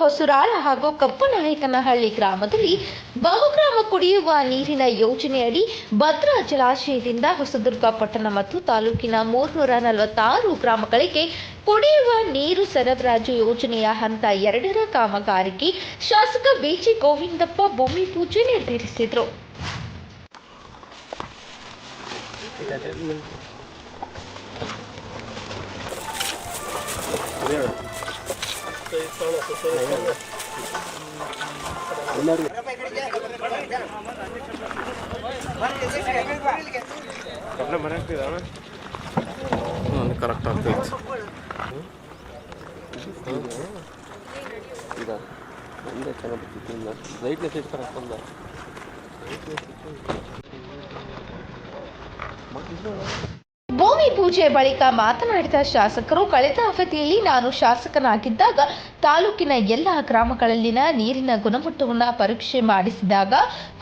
ಹೊಸರಾಳ ಹಾಗೂ ಕಪ್ಪನಾಯಕನಹಳ್ಳಿ ಗ್ರಾಮದಲ್ಲಿ ಬಹುಗ್ರಾಮ ಕುಡಿಯುವ ನೀರಿನ ಯೋಜನೆಯಡಿ ಭದ್ರಾ ಜಲಾಶಯದಿಂದ ಹೊಸದುರ್ಗ ಪಟ್ಟಣ ಮತ್ತು ತಾಲೂಕಿನ ಮೂರ್ನೂರ ನಲವತ್ತಾರು ಗ್ರಾಮಗಳಿಗೆ ಕುಡಿಯುವ ನೀರು ಸರಬರಾಜು ಯೋಜನೆಯ ಹಂತ ಎರಡರ ಕಾಮಗಾರಿಗೆ ಶಾಸಕ ಬಿಜಿ ಗೋವಿಂದಪ್ಪ ಭೂಮಿ ಪೂಜೆ ನೆರವೇರಿಸಿದರು ಕರೆಕ್ಟ್ ಆಗ್ತೈತಿ ಈಗ ಒಂದೇ ಚೆನ್ನಾಗಿ ಲೈಟ್ನೆಸ್ ಎಷ್ಟು ಕರೆಕ್ಟ್ ಬಂದ ಭೂಮಿ ಪೂಜೆ ಬಳಿಕ ಮಾತನಾಡಿದ ಶಾಸಕರು, ಕಳೆದ ಅವಧಿಯಲ್ಲಿ ನಾನು ಶಾಸಕನಾಗಿದ್ದಾಗ ತಾಲೂಕಿನ ಎಲ್ಲ ಗ್ರಾಮಗಳಲ್ಲಿನ ನೀರಿನ ಗುಣಮಟ್ಟವನ್ನು ಪರೀಕ್ಷೆ ಮಾಡಿಸಿದಾಗ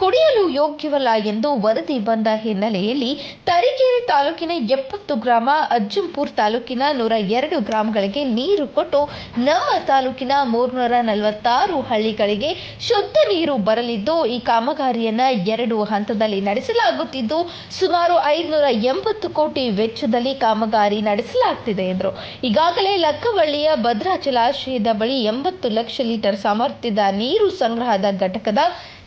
ಕುಡಿಯಲು ಯೋಗ್ಯವಲ್ಲ ಎಂದು ವರದಿ ಬಂದ ಹಿನ್ನೆಲೆಯಲ್ಲಿ ತರೀಕೆರೆ ತಾಲೂಕಿನ ಎಪ್ಪತ್ತು ಗ್ರಾಮ, ಅಜ್ಜಂಪುರ್ ತಾಲೂಕಿನ ನೂರ ಎರಡು ಗ್ರಾಮಗಳಿಗೆ ನೀರು ಕೊಟ್ಟು ನಮ್ಮ ತಾಲೂಕಿನ ಮೂರ್ನೂರ ನಲವತ್ತಾರು ಹಳ್ಳಿಗಳಿಗೆ ಶುದ್ಧ ನೀರು ಬರಲಿದ್ದು, ಈ ಕಾಮಗಾರಿಯನ್ನ ಎರಡು ಹಂತದಲ್ಲಿ ನಡೆಸಲಾಗುತ್ತಿದ್ದು, ಸುಮಾರು ಐದುನೂರ ಎಂಬತ್ತು ಕೋಟಿ ವೆಚ್ಚದಲ್ಲಿ ಕಾಮಗಾರಿ ನಡೆಸಲಾಗ್ತಿದೆ ಎಂದರು. ಈಗಾಗಲೇ ಲಕ್ಕವಳ್ಳಿಯ ಭದ್ರಾ ಜಲಾಶಯದ ಬಳಿ ಎಂಬತ್ತು ಲಕ್ಷ ಲೀಟರ್ ಸಾಮರ್ಥ್ಯದ ನೀರು ಸಂಗ್ರಹದ ಘಟಕದ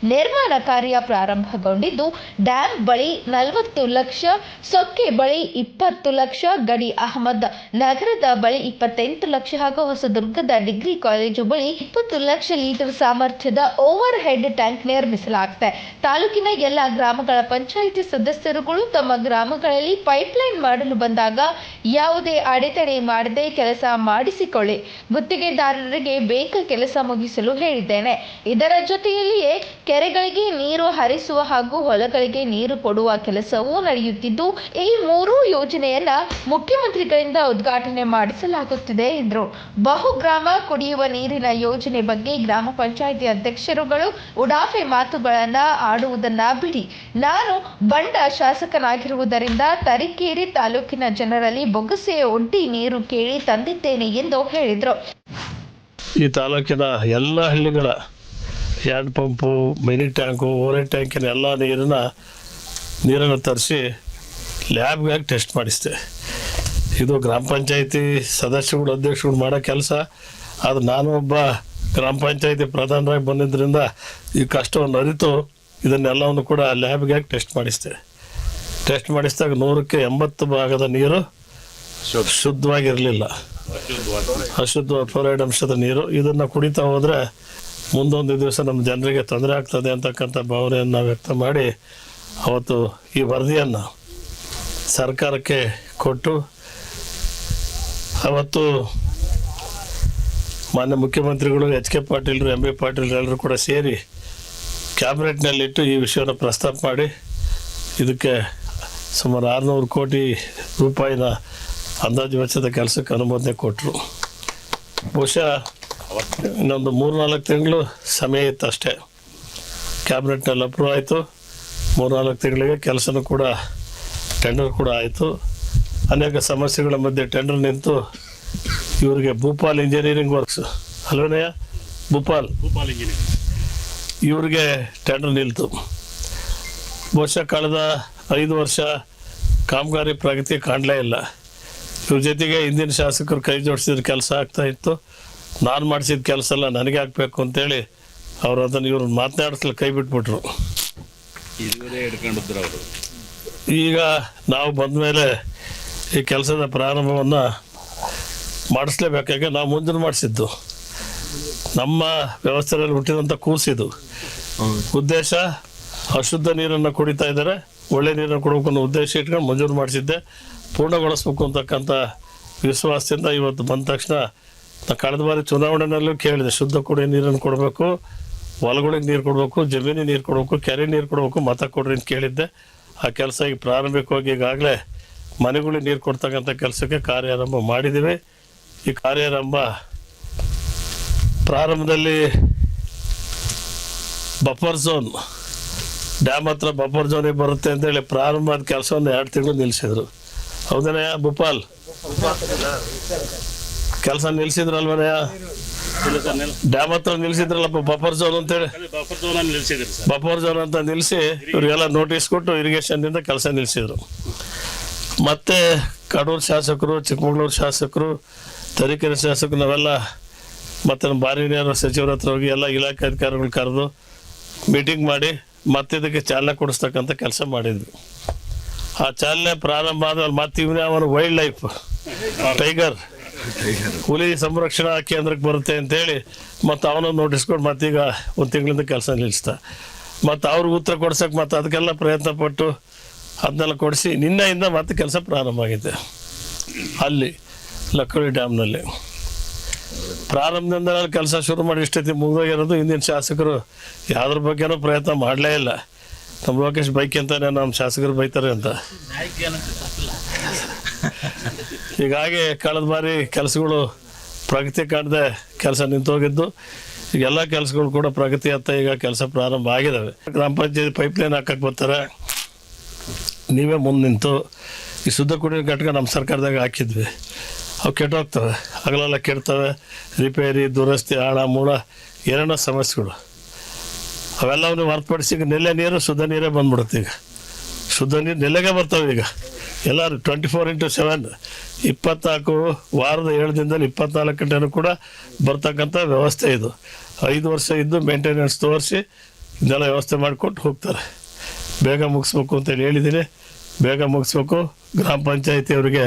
ನಿರ್ಮಾಣ ಕಾರ್ಯ ಪ್ರಾರಂಭಗೊಂಡಿದ್ದು, ಡ್ಯಾಂ ಬಳಿ ನಲವತ್ತು ಲಕ್ಷ, ಸೊಕ್ಕೆ ಬಳಿ ಇಪ್ಪತ್ತು ಲಕ್ಷ, ಗಡಿ ಅಹಮದ್ ನಗರದ ಬಳಿ ಇಪ್ಪತ್ತೆಂಟು ಲಕ್ಷ ಹಾಗೂ ಹೊಸದುರ್ಗದ ಡಿಗ್ರಿ ಕಾಲೇಜು ಬಳಿ ಇಪ್ಪತ್ತು ಲಕ್ಷ ಲೀಟರ್ ಸಾಮರ್ಥ್ಯದ ಓವರ್ ಹೆಡ್ ಟ್ಯಾಂಕ್ ನಿರ್ಮಿಸಲಾಗಿದೆ. ತಾಲೂಕಿನ ಎಲ್ಲ ಗ್ರಾಮಗಳ ಪಂಚಾಯಿತಿ ಸದಸ್ಯರುಗಳು ತಮ್ಮ ಗ್ರಾಮಗಳಲ್ಲಿ ಪೈಪ್ಲೈನ್ ಮಾಡಲು ಬಂದಾಗ ಯಾವುದೇ ಅಡೆತಡೆ ಮಾಡದೆ ಕೆಲಸ ಮಾಡಿಸಿಕೊಳ್ಳಿ. ಗುತ್ತಿಗೆದಾರರಿಗೆ ಬೇಗ ಕೆಲಸ ಮುಗಿಸಲು ಹೇಳಿದ್ದೇನೆ. ಇದರ ಜೊತೆಯಲ್ಲಿಯೇ ಕೆರೆಗಳಿಗೆ ನೀರು ಹರಿಸುವ ಹಾಗೂ ಹೊಲಗಳಿಗೆ ನೀರು ಕೊಡುವ ಕೆಲಸವೂ ನಡೆಯುತ್ತಿದ್ದು, ಈ ಮೂರೂ ಯೋಜನೆಯನ್ನ ಮುಖ್ಯಮಂತ್ರಿಗಳಿಂದ ಉದ್ಘಾಟನೆ ಮಾಡಿಸಲಾಗುತ್ತಿದೆ ಎಂದರು. ಬಹುಗ್ರಾಮ ಕುಡಿಯುವ ನೀರಿನ ಯೋಜನೆ ಬಗ್ಗೆ ಗ್ರಾಮ ಪಂಚಾಯಿತಿ ಅಧ್ಯಕ್ಷರುಗಳು ಉಡಾಫೆ ಮಾತುಗಳನ್ನ ಆಡುವುದನ್ನ ಬಿಡಿ. ನಾನು ಬಂಡ ಶಾಸಕನಾಗಿರುವುದರಿಂದ ತರೀಕೆರೆ ತಾಲೂಕಿನ ಜನರಲ್ಲಿ ಬೊಗಸೆ ಒಡ್ಡಿ ನೀರು ಕೇಳಿ ತಂದಿದ್ದೇನೆ ಎಂದು ಹೇಳಿದರು. ಈ ತಾಲೂಕಿನ ಎಲ್ಲ ಹಳ್ಳಿಗಳ ಹ್ಯಾಂಡ್ ಪಂಪು ಮಿನಿ ಟ್ಯಾಂಕು ಓರೆ ಟ್ಯಾಂಕಿನ ಎಲ್ಲ ನೀರನ್ನ ನೀರನ್ನು ತರಿಸಿ ಲ್ಯಾಬ್ಗಾಗಿ ಟೆಸ್ಟ್ ಮಾಡಿಸಿದೆ ಇದು ಗ್ರಾಮ ಪಂಚಾಯತಿ ಸದಸ್ಯಗಳು ಅಧ್ಯಕ್ಷಗಳು ಮಾಡೋ ಕೆಲಸ. ಅದು ನಾನು ಒಬ್ಬ ಗ್ರಾಮ ಪಂಚಾಯತಿ ಪ್ರಧಾನರಾಗಿ ಬಂದಿದ್ದರಿಂದ ಈ ಕಷ್ಟವನ್ನು ಅರಿತು ಇದನ್ನೆಲ್ಲವನ್ನು ಕೂಡ ಲ್ಯಾಬ್ಗಾಗಿ ಟೆಸ್ಟ್ ಮಾಡಿಸಿದೆ ಟೆಸ್ಟ್ ಮಾಡಿಸಿದಾಗ ನೂರಕ್ಕೆ ಎಂಬತ್ತು ಭಾಗದ ನೀರು ಶುದ್ಧವಾಗಿರಲಿಲ್ಲ. ಅಶುದ್ಧ ಫ್ಲೋರೈಡ್ ಅಂಶದ ನೀರು. ಇದನ್ನು ಕುಡಿತಾ ಹೋದರೆ ಮುಂದೊಂದು ದಿವಸ ನಮ್ಮ ಜನರಿಗೆ ತೊಂದರೆ ಆಗ್ತದೆ ಅಂತಕ್ಕಂಥ ಭಾವನೆಯನ್ನು ವ್ಯಕ್ತ ಮಾಡಿ ಅವತ್ತು ಈ ವರದಿಯನ್ನು ಸರ್ಕಾರಕ್ಕೆ ಕೊಟ್ಟು ಅವತ್ತು ಮಾನ್ಯ ಮುಖ್ಯಮಂತ್ರಿಗಳು ಎಚ್ ಕೆ ಪಾಟೀಲ್ರು, ಎಂ ಬಿ ಪಾಟೀಲ್ರು ಎಲ್ಲರೂ ಕೂಡ ಸೇರಿ ಕ್ಯಾಬಿನೆಟ್ನಲ್ಲಿಟ್ಟು ಈ ವಿಷಯವನ್ನು ಪ್ರಸ್ತಾಪ ಮಾಡಿ ಇದಕ್ಕೆ ಸುಮಾರು ಆರುನೂರು ಕೋಟಿ ರೂಪಾಯಿನ ಅಂದಾಜು ವೆಚ್ಚದ ಕೆಲಸಕ್ಕೆ ಅನುಮೋದನೆ ಕೊಟ್ಟರು. ಬಹುಶಃ ಇನ್ನೊಂದು ಮೂರು ನಾಲ್ಕು ತಿಂಗಳು ಸಮಯ ಇತ್ತು ಅಷ್ಟೇ. ಕ್ಯಾಬಿನೆಟ್ನಲ್ಲಿ ಅಪ್ರೂವ್ ಆಯಿತು. ಮೂರು ನಾಲ್ಕು ತಿಂಗಳಿಗೆ ಕೆಲಸನೂ ಕೂಡ ಟೆಂಡರ್ ಕೂಡ ಆಯಿತು. ಅನೇಕ ಸಮಸ್ಯೆಗಳ ಮಧ್ಯೆ ಟೆಂಡರ್ ನಿಂತು ಇವರಿಗೆ ಭೂಪಾಲ್ ಇಂಜಿನಿಯರಿಂಗ್ ವರ್ಕ್ಸ್ ಅಲ್ವೇನಯ್ಯ? ಭೂಪಾಲ್. ಭೂಪಾಲ್ ಇಂಜಿನಿಯರಿಂಗ್ ಇವ್ರಿಗೆ ಟೆಂಡರ್ ನಿಲ್ತು. ಬಹುಶಃ ಕಳೆದ ಐದು ವರ್ಷ ಕಾಮಗಾರಿ ಪ್ರಗತಿ ಕಾಣಲೇ ಇಲ್ಲ. ಇವ್ರ ಜೊತೆಗೆ ಹಿಂದಿನ ಶಾಸಕರು ಕೈ ಜೋಡಿಸಿದ್ರೆ ಕೆಲಸ ಆಗ್ತಾ ಇತ್ತು. ನಾನು ಮಾಡಿಸಿದ ಕೆಲಸ ಎಲ್ಲ ನನಗೆ ಹಾಕ್ಬೇಕು ಅಂತೇಳಿ ಅವ್ರು ಅದನ್ನು ಇವ್ರು ಮಾತನಾಡಿಸ್ಲಿಕ್ಕೆ ಕೈ ಬಿಟ್ಬಿಟ್ರು. ಈಗ ನಾವು ಬಂದ ಮೇಲೆ ಈ ಕೆಲಸದ ಪ್ರಾರಂಭವನ್ನು ಮಾಡಿಸ್ಲೇಬೇಕಾಗಿ ನಾವು ಮುಂದಿನ ಮಾಡಿಸಿದ್ದು. ನಮ್ಮ ವ್ಯವಸ್ಥೆಯಲ್ಲಿ ಹುಟ್ಟಿದಂಥ ಕೂಸಿದು ಉದ್ದೇಶ ಅಶುದ್ಧ ನೀರನ್ನು ಕುಡಿತಾ ಇದ್ದಾರೆ. ಒಳ್ಳೆ ನೀರನ್ನು ಕೊಡಬೇಕು ಅನ್ನೋ ಉದ್ದೇಶ ಇಟ್ಕೊಂಡು ಮಂಜೂರು ಮಾಡಿಸಿದ್ದೆ. ಪೂರ್ಣಗೊಳಿಸ್ಬೇಕು ಅಂತಕ್ಕಂಥ ವಿಶ್ವಾಸದಿಂದ ಇವತ್ತು ಬಂದ ತಕ್ಷಣ ಕಳೆದ ಬಾರಿ ಚುನಾವಣೆಯಲ್ಲೂ ಕೇಳಿದೆ, ಶುದ್ಧ ಕುಡಿಯೋ ನೀರನ್ನು ಕೊಡಬೇಕು, ಹೊಲಗಳಿಗೆ ನೀರು ಕೊಡಬೇಕು, ಜಮೀನಿಗೆ ನೀರು ಕೊಡಬೇಕು, ಕೆರೆ ನೀರು ಕೊಡಬೇಕು, ಮತ ಕೊಡ್ರಿ ಅಂತ ಕೇಳಿದ್ದೆ. ಆ ಕೆಲಸ ಈಗ ಪ್ರಾರಂಭಿಕವಾಗಿ ಈಗಾಗಲೇ ಮನೆಗಳಿಗೆ ನೀರು ಕೊಡ್ತಕ್ಕಂಥ ಕೆಲಸಕ್ಕೆ ಕಾರ್ಯಾರಂಭ ಮಾಡಿದ್ದೀವಿ. ಈ ಕಾರ್ಯಾರಂಭ ಪ್ರಾರಂಭದಲ್ಲಿ ಬಫರ್ ಝೋನ್ ಡ್ಯಾಮ್ ಹತ್ರ ಬಫರ್ ಝೋನಿಗೆ ಬರುತ್ತೆ ಅಂತೇಳಿ ಪ್ರಾರಂಭದ ಕೆಲಸವನ್ನು ಎರಡು ತಿಂಗಳು ನಿಲ್ಲಿಸಿದ್ರು. ಹೌದನಯ್ಯ ಭೂಪಾಲ್? ಕೆಲಸ ನಿಲ್ಲಿಸಿದ್ರಲ್ವನಯ್ಯ ಇಲ್ಲ ಸರ್ ನಿಲ್ ಡ್ಯಾಮ್ ಹತ್ರ ನಿಲ್ಸಿದ್ರಲ್ಲಪ್ಪ ಬಫರ್ ಝೋನ್ ಅಂತೇಳಿ. ಬಫರ್ ಝೋನ್ ಅಂತ ನಿಲ್ಲಿಸಿ ಇವ್ರಿಗೆಲ್ಲ ನೋಟಿಸ್ ಕೊಟ್ಟು ಇರಿಗೇಷನ್ನಿಂದ ಕೆಲಸ ನಿಲ್ಸಿದ್ರು. ಮತ್ತೆ ಕಡೂರು ಶಾಸಕರು, ಚಿಕ್ಕಮಗಳೂರು ಶಾಸಕರು, ತರೀಕೆರೆ ಶಾಸಕರು, ನಾವೆಲ್ಲ ಮತ್ತೆ ನಮ್ಮ ಬಾರಿನೇರ ಸಚಿವರ ಹತ್ರ ಹೋಗಿ ಎಲ್ಲ ಇಲಾಖೆ ಅಧಿಕಾರಿಗಳು ಕರೆದು ಮೀಟಿಂಗ್ ಮಾಡಿ ಮತ್ತೆ ಇದಕ್ಕೆ ಚಾಲನೆ ಕೊಡಿಸ್ತಕ್ಕಂಥ ಕೆಲಸ ಮಾಡಿದ್ವಿ. ಆ ಚಾಲನೆ ಪ್ರಾರಂಭ ಆದ್ಮೇಲೆ ಮತ್ತೆ ಇವನೇ ಅವನು ವೈಲ್ಡ್ ಲೈಫ್ ಟೈಗರ್ ಹುಲಿ ಸಂರಕ್ಷಣಾ ಕೇಂದ್ರಕ್ಕೆ ಬರುತ್ತೆ ಅಂತೇಳಿ ಮತ್ತು ಅವನ ನೋಟಿಸ್ ಕೊಟ್ಟು ಮತ್ತೀಗ ಒಂದು ತಿಂಗಳಿಂದ ಕೆಲಸ ನಿಲ್ಲಿಸ್ತಾ. ಮತ್ತು ಅವ್ರಿಗೆ ಉತ್ತರ ಕೊಡ್ಸೋಕೆ ಮತ್ತು ಅದಕ್ಕೆಲ್ಲ ಪ್ರಯತ್ನ ಪಟ್ಟು ಅದನ್ನೆಲ್ಲ ಕೊಡಿಸಿ ನಿನ್ನೆಯಿಂದ ಮತ್ತೆ ಕೆಲಸ ಪ್ರಾರಂಭ ಆಗಿದೆ. ಅಲ್ಲಿ ಲಕ್ಕಡಿ ಡ್ಯಾಮ್ನಲ್ಲಿ ಪ್ರಾರಂಭದಿಂದ ಕೆಲಸ ಶುರು ಮಾಡಿ ಇಷ್ಟೊತ್ತಿ ಮುಗಿದೋಗಿರೋದು ಹಿಂದಿನ ಶಾಸಕರು ಯಾವ್ದ್ರ ಬಗ್ಗೆನೂ ಪ್ರಯತ್ನ ಮಾಡಲೇ ಇಲ್ಲ. ನಮ್ಮ ಲೋಕೇಶ್ ಬೈಕ್ ಅಂತಾನೆ ನಮ್ಮ ಶಾಸಕರು ಬೈತಾರೆ ಅಂತ. ಹೀಗಾಗಿ ಕಳೆದ ಬಾರಿ ಕೆಲಸಗಳು ಪ್ರಗತಿ ಕಾಣದೆ ಕೆಲಸ ನಿಂತೋಗಿದ್ದು, ಈಗ ಎಲ್ಲ ಕೆಲಸಗಳು ಕೂಡ ಪ್ರಗತಿ ಹತ್ತ ಈಗ ಕೆಲಸ ಪ್ರಾರಂಭ ಆಗಿದ್ದಾವೆ ಗ್ರಾಮ ಪಂಚಾಯತ್ ಪೈಪ್ಲೈನ್ ಹಾಕಕ್ಕೆ ಬರ್ತಾರೆ. ನೀವೇ ಮುಂದೆ ನಿಂತು ಈ ಶುದ್ಧ ಕುಡಿಯೋ ಘಟಕ ನಮ್ಮ ಸರ್ಕಾರದಾಗ ಹಾಕಿದ್ವಿ. ಅವು ಕೆಟ್ಟೋಗ್ತವೆ. ಹಗಲೆಲ್ಲ ಕೆಡ್ತವೆ. ರಿಪೇರಿ, ದುರಸ್ತಿ, ಆಳ, ಮೂಳ, ಏನೇನೋ ಸಮಸ್ಯೆಗಳು. ಅವೆಲ್ಲವನ್ನು ಹೊರತುಪಡಿಸಿ ನೆಲೆ ನೀರು, ಶುದ್ಧ ನೀರೇ ಬಂದ್ಬಿಡುತ್ತೆ ಈಗ. ಶುದ್ಧ ನೀರು ನೆಲೆಗೆ ಬರ್ತಾವೆ ಈಗ. ಎಲ್ಲರೂ ಟ್ವೆಂಟಿ ಫೋರ್ ಇಂಟು ಸೆವೆನ್ ಇಪ್ಪತ್ನಾಲ್ಕು ವಾರದ ಏಳು ದಿನದಲ್ಲಿ ಇಪ್ಪತ್ನಾಲ್ಕು ಗಂಟೆನೂ ಕೂಡ ಬರ್ತಕ್ಕಂಥ ವ್ಯವಸ್ಥೆ ಇದು. ಐದು ವರ್ಷ ಇದ್ದು ಮೇಂಟೆನೆನ್ಸ್ ತೋರಿಸಿ ಇದೆಲ್ಲ ವ್ಯವಸ್ಥೆ ಮಾಡಿಕೊಟ್ಟು ಹೋಗ್ತಾರೆ. ಬೇಗ ಮುಗಿಸ್ಬೇಕು ಅಂತೇಳಿ ಹೇಳಿದ್ದೀನಿ. ಬೇಗ ಮುಗಿಸ್ಬೇಕು. ಗ್ರಾಮ ಪಂಚಾಯತಿಯವರಿಗೆ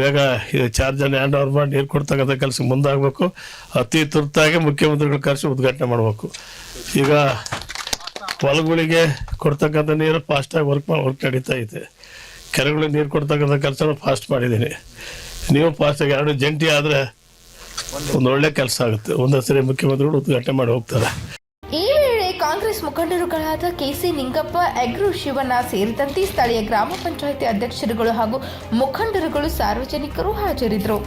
ಬೇಗ ಇದು ಚಾರ್ಜನ್ನು ಹ್ಯಾಂಡ್ ಓವರ್ ಮಾಡಿ ನೀರು ಕೊಡ್ತಕ್ಕಂಥ ಕೆಲಸ ಮುಂದಾಗಬೇಕು. ಅತಿ ತುರ್ತಾಗಿ ಮುಖ್ಯಮಂತ್ರಿಗಳು ಕರೆಸಿ ಉದ್ಘಾಟನೆ ಮಾಡಬೇಕು. ಈಗ ಹೊಲಗಳಿಗೆ ಕೊಡ್ತಕ್ಕಂಥ ನೀರು ಫಾಸ್ಟಾಗಿ ವರ್ಕ್ ವರ್ಕ್ ನಡೀತಾ ಐತೆ ಕೆರೆಗಳಿಗೆ ನೀರು ಕೊಡ್ತಕ್ಕಂಥ ಕೆಲಸ ಫಾಸ್ಟ್ ಮಾಡಿದ್ದೀನಿ. ನೀವು ಫಾಸ್ಟಾಗಿ ಎರಡು ಜಂಟಿ ಆದರೆ ಒಂದು ಒಳ್ಳೆ ಕೆಲಸ ಆಗುತ್ತೆ. ಒಂದಸರಿ ಮುಖ್ಯಮಂತ್ರಿಗಳು ಉದ್ಘಾಟನೆ ಮಾಡಿ ಹೋಗ್ತಾರೆ. ಈ ವೇಳೆ ಕಾಂಗ್ರೆಸ್ ಮುಖಂಡರುಗಳಾದ ಕೆಸಿ ನಿಂಗಪ್ಪ, ಎಗ್ರು ಶಿವಣ್ಣ ಸೇರಿದಂತೆ ಸ್ಥಳೀಯ ಗ್ರಾಮ ಪಂಚಾಯಿತಿ ಅಧ್ಯಕ್ಷರುಗಳು ಹಾಗೂ ಮುಖಂಡರುಗಳು ಸಾರ್ವಜನಿಕರು ಹಾಜರಿದ್ದರು.